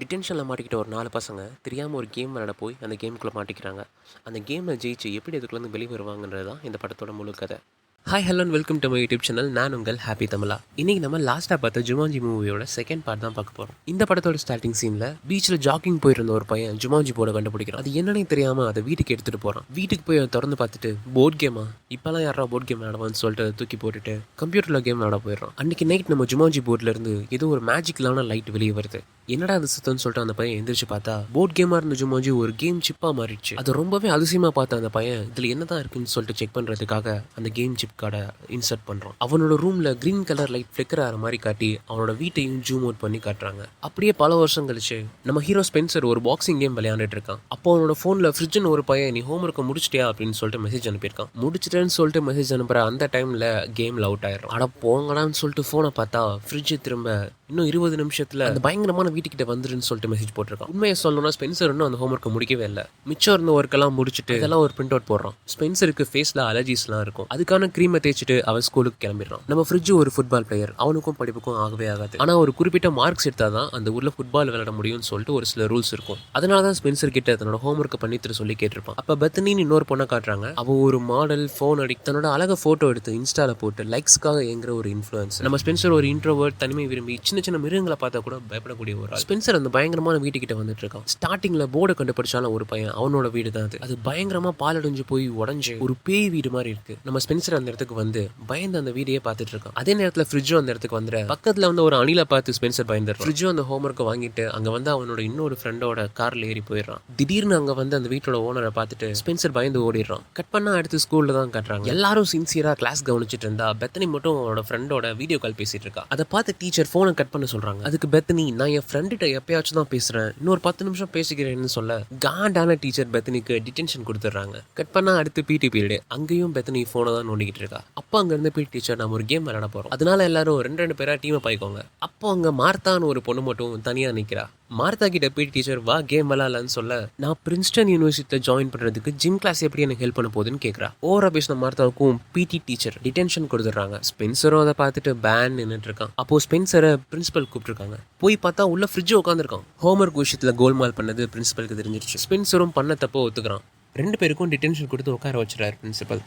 டிடென்ஷனில் மாட்டிக்கிட்ட ஒரு நாலு பசங்க தெரியாமல் ஒரு கேம் விளையாட போய் அந்த கேமுக்குள்ளே மாட்டிக்கிறாங்க. அந்த கேமில் ஜெயிச்சு எப்படி அதுக்குள்ளேருந்து வெளியே வருவாங்கன்றது தான் இந்த படத்தோட முழு கதை. Hi hello and welcome to my YouTube channel நான் உங்கள் ஹாப்பி தமிழா இன்றைக்கி நம்ம லாஸ்ட்டாக பார்த்த ஜுமாஞ்சி மூவியோட செகண்ட் பார்ட் தான் பார்க்க போகிறோம் இந்த படத்தோட ஸ்டார்டிங் சீனில் பீச்சில் ஜாக்கிங் போயிருந்த ஒரு பையன் ஜுமாஞ்சி போர்டை கண்டுபிடிக்கிறான். அது என்னன்னே தெரியாமல் அதை வீட்டுக்கு எடுத்துகிட்டு போகிறான் வீட்டுக்கு போய் திறந்து பார்த்துட்டு போர்ட் கேமா இப்போலாம் யாரா போர்ட் கேம் விளாடுவான்னு சொல்லிட்டு அதை தூக்கி போட்டுட்டு கம்ப்யூட்டரில் கேம் விளாட போயிடுறான். அன்றைக்கி நைட் நம்ம ஜுமாஞ்சி போர்ட்லேருந்து ஏதோ ஒரு மேஜிக்கலான லைட் வெளியே வருது. என்னடா அது சுத்தம்னு சொல்லிட்டு அந்த பையன் எந்திரிச்சு பார்த்தா போர்ட் கேமாக இருந்த ஜுமாஞ்சி ஒரு கேம் சிப்பாக மாறிடுச்சு. அது ரொம்பவே அதிசயமாக பார்த்த அந்த பையன் இதில் என்னதான் இருக்குன்னு சொல்லிட்டு செக் பண்ணுறதுக்காக அந்த கேம் சிப் கார்டை இன்சர்ட் பண்ணுறான் அவனோட ரூமில் க்ரீன் கலர் லைட் ஃப்ளிக்கர் ஆகிற மாதிரி காட்டி அவனோட வீட்டையும் ஜூம் அவுட் பண்ணி காட்டுறாங்க. அப்படியே பல வருஷம் கழிச்சு நம்ம ஹீரோ ஸ்பென்சர் ஒரு பாக்ஸிங் கேம் விளையாண்டுட்டு இருக்கான். அப்போ அவனோட ஃபோனில் ஃப்ரிட்ஜ்னு ஒரு பையன் நீ ஹோம் ஒர்க்கை முடிச்சிட்டியா? அப்படின்னு சொல்லிட்டு மெசேஜ் அனுப்பியிருக்கான். முடிச்சிட்டேன்னு சொல்லிட்டு மெசேஜ் அனுப்புற அந்த டைமில் கேமில் அவுட் ஆயிடும் அட போங்கடான்னு சொல்லிட்டு ஃபோனை பார்த்தா ஃப்ரிட்ஜ் திரும்ப இன்னும் இருபது நிமிஷத்துல அந்த பயங்கரமான வீட்டுக்கிட்ட வந்துருன்னு சொல்லிட்டு மெசேஜ் போட்டிருக்கான். உண்மையை சொல்லணும்னா ஸ்பென்சர் இன்னும் அந்த ஹோம்ஒர்க்கை முடிக்கவே இல்லை. மிச்சம் இருந்த ஒர்க்கெல்லாம் முடிச்சுட்டு இதெல்லாம் ஒரு பிரிண்ட் அவுட் போடுறான். ஸ்பென்சருக்கு ஃபேஸ்ல அலர்ஜிஸ்லாம் இருக்கும். அதுக்கான க்ரீமை தேய்ச்சிட்டு அவன் ஸ்கூலுக்கு கிளம்பிடுறான். நம்ம ஃப்ரிட்ஜ் ஒரு ஃபுட்பால் பிளேயர் அவனுக்கும் படிப்புக்கும் ஆகவே ஆகாது. ஆனா ஒரு குறிப்பிட்ட மார்க்ஸ் எடுத்தால் தான் அந்த ஊர்ல ஃபுட்பால் விளையாட முடியும்னு சொல்லிட்டு ஒரு சில ரூல்ஸ் இருக்கும். அதனால தான் ஸ்பென்சர் கிட்ட தன்னோட ஹோம்ஒர்க்கை பண்ணி தர சொல்லி கேட்டிருப்பான். அப்ப பெத்தனின்னு இன்னொரு பொண்ணை காட்டுறாங்க. அவ ஒரு மாடல் ஃபோன் அடி தன்னோட அழக போட்டோ எடுத்து இன்ஸ்டால போட்டு லைக்ஸ்க்காக ஏங்குற ஒரு இன்ஃப்ளூயன்ஸ் நம்ம ஸ்பென்சர் ஒரு இன்ட்ரோவர்ட் தனிமை விரும்பி சின்ன சின்ன மிருகங்களை பார்த்தா கூட பயப்படக்கூடிய ஒரு ஸ்பென்சர் அந்த பயங்கரமான வீட்டுக்கிட்ட வந்துட்டு இருக்கான். ஸ்டார்டிங்ல போர்டை கண்டுபிடிச்சாலும் ஒரு பையன் அவனோட வீடு தான் அது. அது பயங்கரமா பாலடைஞ்சு போய் உடஞ்சு ஒரு பேய் வீடு மாதிரி இருக்கு. நம்ம ஸ்பென்சர் அந்த இடத்துக்கு வந்து பயந்து அந்த வீடையே பார்த்துட்டு இருக்கான். அதே நேரத்துல ஃப்ரிட்ஜும் அந்த இடத்துக்கு வந்துற பக்கத்துல வந்து ஒரு அணில பார்த்து ஸ்பென்சர் பயந்துரு ஃப்ரிட்ஜும் அந்த ஹோம்ஒர்க்கை வாங்கிட்டு அங்க வந்து அவனோட இன்னொரு ஃப்ரெண்டோட கார்ல ஏறி போயிடுறான். திடீர்னு அங்க வந்து அந்த வீட்டோட ஓனரை பார்த்துட்டு ஸ்பென்சர் பயந்து ஓடிடுறான். கட் பண்ணா அடுத்து ஸ்கூல்ல தான் கட்டுறாங்க. எல்லாரும் சின்சியரா கிளாஸ் கவனிச்சிட்டு இருந்தா பெத்தனி மட்டும் அவனோட ஃப்ரெண்டோட வீடியோ கால் பேசிட்டு இருக்கா. அதை பார்த்து டீச்சர் போனை கட் பண்ண சொல்றாங்க. அதுக்கு பெத்தனி நான் என் ஃப்ரெண்டுகிட்ட எப்பயாச்சும் தான் பேசுறேன். இன்னொரு பத்து நிமிஷம் பேசிக்கிறேன்னு சொல்ல காண்டான டீச்சர் பெத்தனிக்கு டிடென்ஷன் கொடுத்துட்றாங்க. கட் பண்ணா அடுத்து பிடி பீரியடு அங்கேயும் பெத்தனி ஃபோனை தான் நோண்டிக்கிட்டு இருக்கா. அப்போ அங்க இருந்து பிடி டீச்சர் நம்ம ஒரு கேம் விளையாட போறோம். அதனால எல்லாரும் ரெண்டு ரெண்டு பேரா டீமை பாய்க்கோங்க அப்போ அங்க மார்த்தான்னு ஒரு பொண்ணு மட்டும் தனியா நிக்கிறா. மார்த்தா கிட்ட பிடி டீச்சர் வா கேம் விளாட்லான்னு சொல்ல நான் பிரின்ஸ்டன் யூனிவர்சிட்டியில் ஜாயின் பண்ணுறதுக்கு ஜிம் கிளாஸ் எப்படி எனக்கு ஹெல்ப் பண்ண போகுதுன்னு கேட்குறா ஓவரா பேசின மார்த்தாவுக்கும் பிடி டீச்சர் டிடென்ஷன் கொடுத்துட்றாங்க. ஸ்பென்சரும் அதை பார்த்துட்டு பேன் நின்றுட்டு இருக்கான். அப்போ ஸ்பென்சரை பிரின்சிபல் கூப்பிட்டுருக்காங்க. போய் பார்த்தா உள்ள ஃப்ரிட்ஜ் உட்காந்துருக்கான் ஹோம்ஒர்க் விஷயத்தில் கோல்மால் பண்ணது பிரின்சிபலுக்கு தெரிஞ்சிருச்சு. ஸ்பென்சரும் பண்ண தப்போ ஒத்துக்கிறான். ரெண்டு பேருக்கும் டிடென்ஷன் கொடுத்து உட்கார வச்சுறாரு பிரின்சிபல்